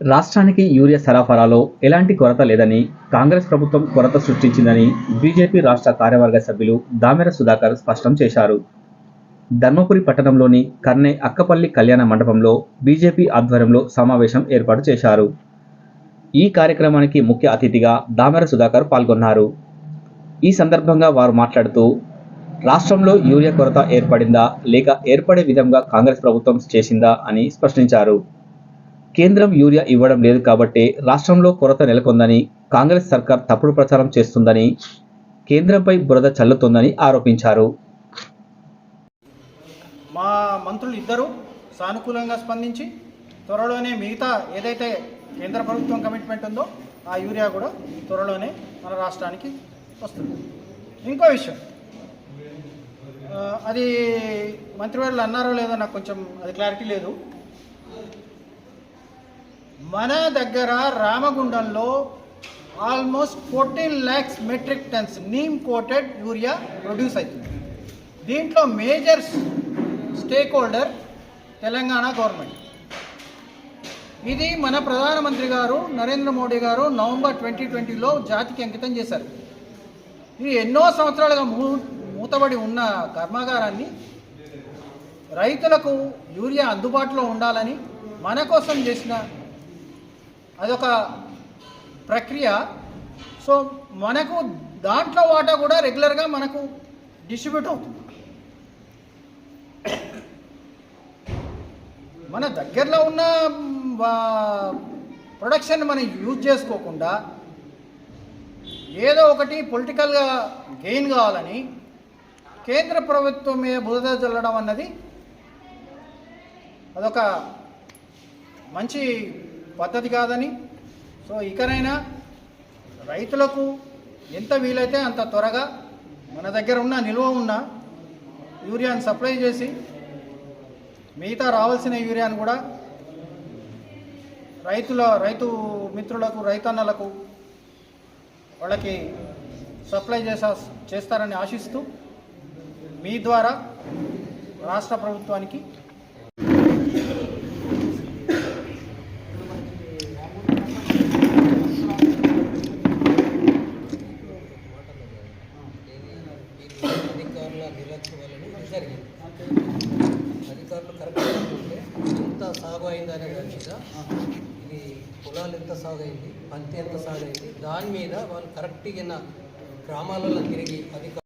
రాష్ట్రానికి యూరియా సరఫరాలో ఎలాంటి కొరత లేదని కాంగ్రెస్ ప్రభుత్వం కొరత సృష్టించిందని బీజేపీ రాష్ట్ర కార్యవర్గ సభ్యులు దామెర సుధాకర్ స్పష్టం చేశారు. ధర్మపురి పట్టణంలోని కర్నె అక్కపల్లి కళ్యాణ మండపంలో బీజేపీ ఆధ్వర్యంలో సమావేశం ఏర్పాటు చేశారు. ఈ కార్యక్రమానికి ముఖ్య అతిథిగా దామెర సుధాకర్ పాల్గొన్నారు. ఈ సందర్భంగా వారు మాట్లాడుతూ రాష్ట్రంలో యూరియా కొరత ఏర్పడిందా లేక ఏర్పడే విధంగా కాంగ్రెస్ ప్రభుత్వం చేసిందా అని స్పష్టించారు. కేంద్రం యూరియా ఇవ్వడం లేదు కాబట్టి రాష్ట్రంలో కొరత నెలకొందని కాంగ్రెస్ సర్కార్ తప్పుడు ప్రచారం చేస్తుందని కేంద్రంపై బురద చల్లుతోందని ఆరోపించారు. మా మంత్రులు ఇద్దరు సానుకూలంగా స్పందించి త్వరలోనే మిగతా ఏదైతే కేంద్ర ప్రభుత్వం కమిట్మెంట్ ఉందో ఆ యూరియా కూడా త్వరలోనే మన రాష్ట్రానికి వస్తుంది. ఇంకో విషయం. అది మంత్రివర్యులు అన్నారో లేదో నాకు కొంచెం అది క్లారిటీ లేదు. మన దగ్గర రామగుండంలో almost fourteen lakhs metric tons neem coated urea produce అవుతుంది. దీంట్లో major stakeholder Telangana government ఇది మన ప్రధానమంత్రి గారు నరేంద్ర మోడీ గారు నవంబర్ ట్వంటీ ట్వంటీలో జాతికి అంకితం చేశారు. ఇది ఎన్నో సంవత్సరాలుగా మూ మూతబడి ఉన్న కర్మాగారాన్ని రైతులకు యూరియా అందుబాటులో ఉండాలని మన కోసం చేసిన అదొక ప్రక్రియ. సో మనకు దాంట్లో వాటా కూడా రెగ్యులర్గా మనకు డిస్ట్రిబ్యూట్ అవుతుంది. మన దగ్గరలో ఉన్న ప్రొడక్షన్ మనం యూజ్ చేసుకోకుండా ఏదో ఒకటి పొలిటికల్గా గెయిన్ కావాలని కేంద్ర ప్రభుత్వం మీద బురద చల్లడం అన్నది అదొక మంచి పద్ధతి కాదని. సో ఇకనైనా రైతులకు ఎంత వీలైతే అంత త్వరగా మన దగ్గర ఉన్న నిల్వ ఉన్న యూరియాని సప్లై చేసి మిగతా రావాల్సిన యూరియాను కూడా రైతుల రైతు మిత్రులకు రైతన్నలకు వాళ్ళకి సప్లై చేసా చేస్తారని ఆశిస్తూ మీ ద్వారా రాష్ట్ర ప్రభుత్వానికి అధికారుల నిర్లక్ష్యం వలన జరిగింది. అధికారులు కరెక్ట్గా ఉంటే ఎంత సాగు అయింది అనే దాని మీద ఇది పొలాలు ఎంత సాగు అయింది పంతి ఎంత సాగు అయింది దాని మీద వాళ్ళు కరెక్ట్గా గ్రామాలలో తిరిగి అధికారులు